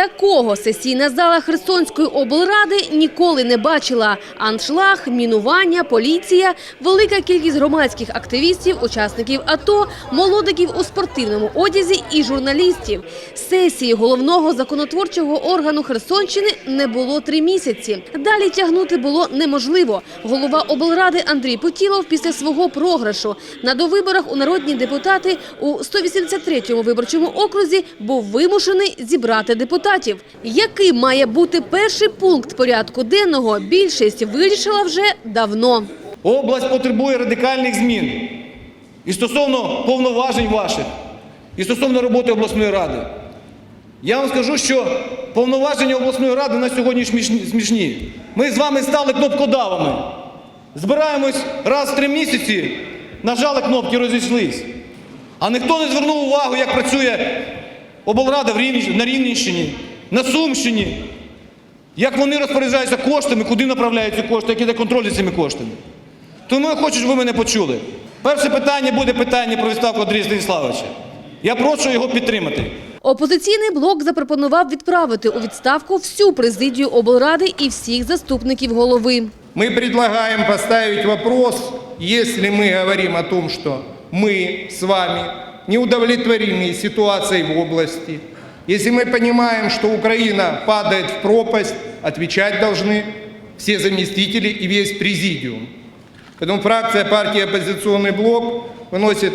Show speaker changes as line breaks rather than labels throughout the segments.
Такого сесійна зала Херсонської облради ніколи не бачила. Аншлаг, мінування, поліція, велика кількість громадських активістів, учасників АТО, молодиків у спортивному одязі і журналістів. Сесії головного законотворчого органу Херсонщини не було три місяці. Далі тягнути було неможливо. Голова облради Андрій Потілов після свого програшу на довиборах у народні депутати у 183-му виборчому окрузі був вимушений зібрати депутатів. Яким має бути перший пункт порядку денного, більшість вирішила вже давно.
Область потребує радикальних змін. І стосовно повноважень ваших, і стосовно роботи обласної ради. Я вам скажу, що повноваження обласної ради на сьогодні смішні. Ми з вами стали кнопкодавами. Збираємось раз в три місяці, нажали кнопки, розійшлись. А ніхто не звернув увагу, як працює облрада в Рівні- на Рівненщині, на Сумщині, як вони розпоряджаються коштами, куди направляють ці кошти, який йде контроль за цими коштами. Тому я хочу, щоб ви мене почули. Перше питання буде питання про відставку Андрія Станіславовича. Я прошу його підтримати.
Опозиційний блок запропонував відправити у відставку всю президію облради і всіх заступників голови.
Мы предлагаем поставить вопрос, если мы говорим о том, что мы с вами не удовлетворены ситуацией в области, если мы понимаем, что Украина падает в пропасть, отвечать должны все заместители и весь президиум. Поэтому фракция партии «Оппозиционный блок» выносит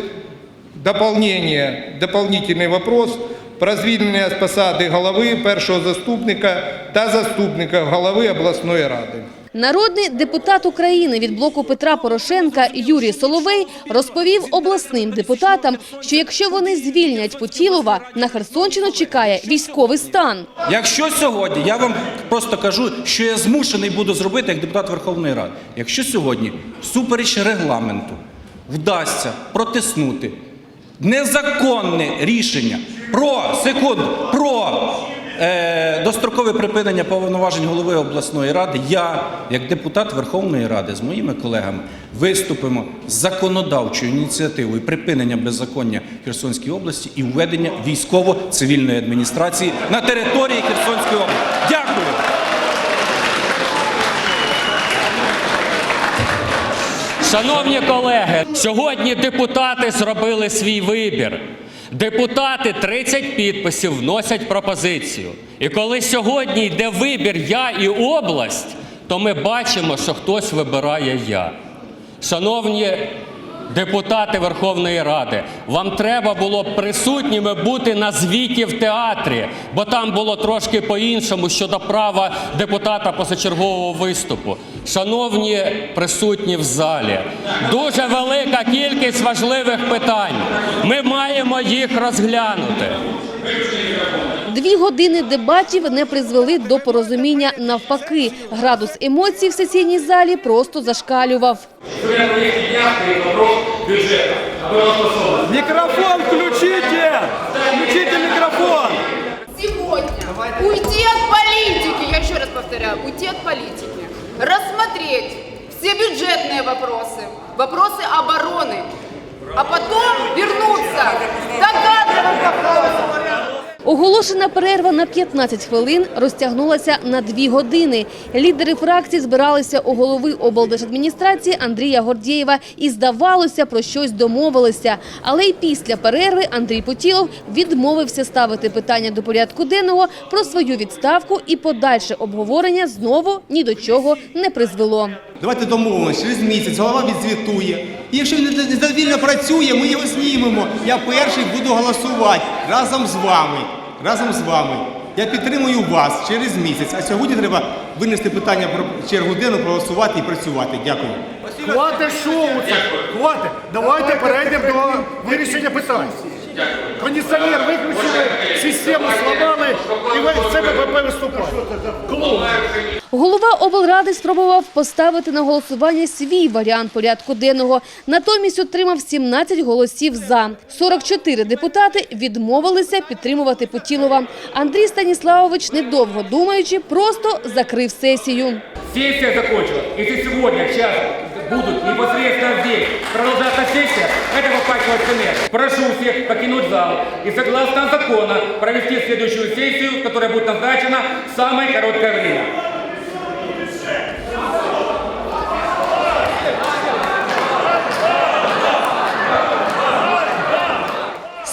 дополнение, дополнительный вопрос про звільнення з посади голови, першого заступника та заступника голови обласної ради.
Народний депутат України від блоку Петра Порошенка Юрій Соловей розповів обласним депутатам, що якщо вони звільнять Путілова, на Херсонщину чекає військовий стан.
Якщо сьогодні, я вам просто кажу, що я змушений буду зробити як депутат Верховної Ради. Якщо сьогодні, всупереч регламенту, вдасться протиснути незаконне рішення про секунду, про дострокове припинення повноважень голови обласної ради, я, як депутат Верховної Ради, з моїми колегами виступимо з законодавчою ініціативою припинення беззаконня в Херсонській області і введення військово-цивільної адміністрації на території Херсонської області. Дякую.
Шановні колеги, сьогодні депутати зробили свій вибір. Депутати 30 підписів вносять пропозицію. І коли сьогодні йде вибір я і область, то ми бачимо, що хтось вибирає я. Шановні депутати Верховної Ради, вам треба було присутніми бути на звіті в театрі, бо там було трошки по-іншому щодо права депутата позачергового виступу. Шановні присутні в залі, дуже велика кількість важливих питань. Ми маємо їх розглянути.
Дві години дебатів не призвели до порозуміння. Навпаки, градус емоцій в сесійній залі просто зашкалював.
Микрофон включите! Включите микрофон!
Сегодня уйти от политики, я еще раз повторяю, уйти от политики, рассмотреть все бюджетные вопросы, вопросы обороны, а потом вернуться до кадровых вопросов.
Оголошена перерва на 15 хвилин розтягнулася на 2 години. Лідери фракцій збиралися у голови облдержадміністрації Андрія Гордєєва і, здавалося, про щось домовилися. Але й після перерви Андрій Потілов відмовився ставити питання до порядку денного про свою відставку і подальше обговорення знову ні до чого не призвело.
Давайте домовимося, через місяць голова відзвітує. І якщо він незадовільно працює, ми його знімемо. Я перший буду голосувати разом з вами. Разом з вами. Я підтримую вас через місяць. А сьогодні треба винести питання про чергу денну, проголосувати і працювати. Дякую.
Хватить шоу! Хватить! Давайте перейдемо до вирішення питань. Кондиціонер виключили, систему сломали і ви в себе ПП виступає.
Голова облради спробував поставити на голосування свій варіант порядку денного. Натомість отримав 17 голосів «за». 44 депутати відмовилися підтримувати Путілова. Андрій Станіславович, недовго думаючи, просто закрив сесію.
Сессия закончилась. Если сегодня, в час
будут непосредственно здесь продолжаться сессия этого факела ЦНР. Прошу всех покинуть зал и согласно закону провести следующую сессию, которая будет назначена в самое короткое время.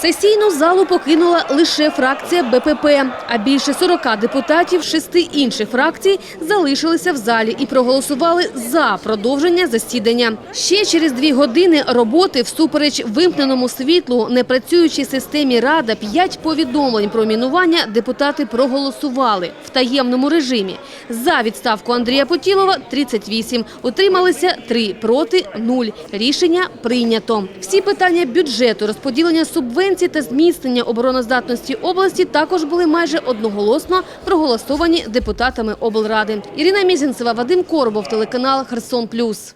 Сесійну залу покинула лише фракція БПП, а більше 40 депутатів шести інших фракцій залишилися в залі і проголосували за продовження засідання. Ще через дві години роботи всупереч вимкненому світлу, непрацюючій системі Рада, п'ять повідомлень про мінування депутати проголосували в таємному режимі. За відставку Андрія Потілова – 38, утрималися 3, проти – 0. Рішення прийнято. Всі питання бюджету, розподілення субвенцій та зміцнення обороноздатності області також були майже одноголосно проголосовані депутатами облради. Ірина Мізінцева, Вадим Коробов, телеканал «Херсон Плюс».